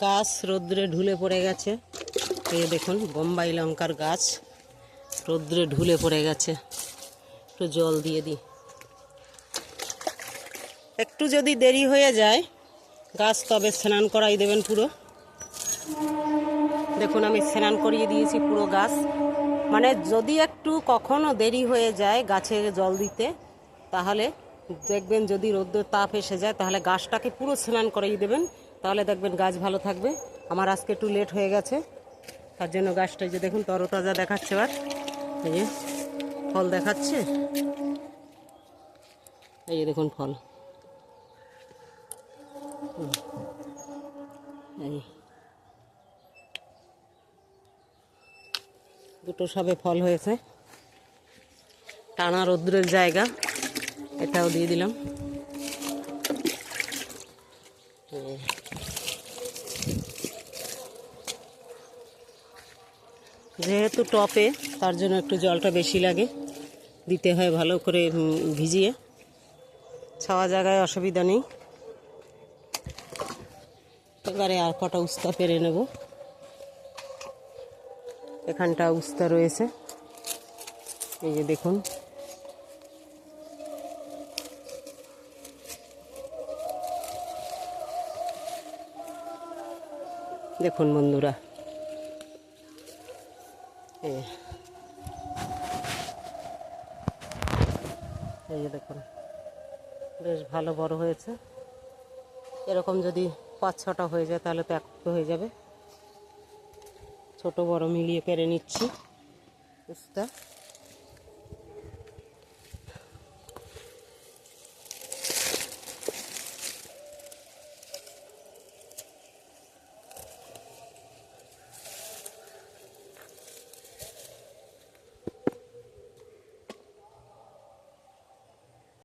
গাছ রৌদ্রে ঢুলে পড়ে গেছে। এই দেখুন, বোম্বাই লঙ্কার গাছ রৌদ্রে ঢুলে পড়ে গেছে। একটু জল দিয়ে দিই। একটু যদি দেরি হয়ে যায়, গাছ তবে স্নান করাই দেবেন পুরো। দেখুন, আমি স্নান করিয়ে দিয়েছি পুরো গাছ। মানে যদি একটু কখনো দেরি হয়ে যায় গাছে জল দিতে, তাহলে দেখবেন যদি রোদ্রের তাপ এসে যায়, তাহলে গাছটাকে পুরো স্নান করিয়ে দেবেন। তাহলে দেখবেন গাছ ভালো থাকবে। আমার আজকে একটু লেট হয়ে গেছে। তার জন্য গাছটা যে দেখুন, তরতাজা দেখাচ্ছে এবার। এই যে ফল দেখাচ্ছে। এই যে দেখুন ফল। এই। দুটো সবে ফল হয়েছে। টানা রৌদ্রের জায়গা। এটাও দিয়ে দিলাম। যেহেতু টপে, তার জন্য একটু জলটা বেশি লাগে। দিতে হয় ভালো করে ভিজিয়ে। ছাওয়া জায়গায় অসুবিধা নেই। এবারে আর কটা উস্তা পেরে নেব। এখানটা উস্তা রয়েছে। এই যে দেখুন। দেখুন বন্ধুরা। এই দেখুন, বেশ ভালো বড় হয়েছে। এরকম যদি পাঁচ ছটা হয়ে যায়, তাহলে তো এক হয়ে যাবে। ছোট বড় মিলিয়ে পেরে নিচ্ছি।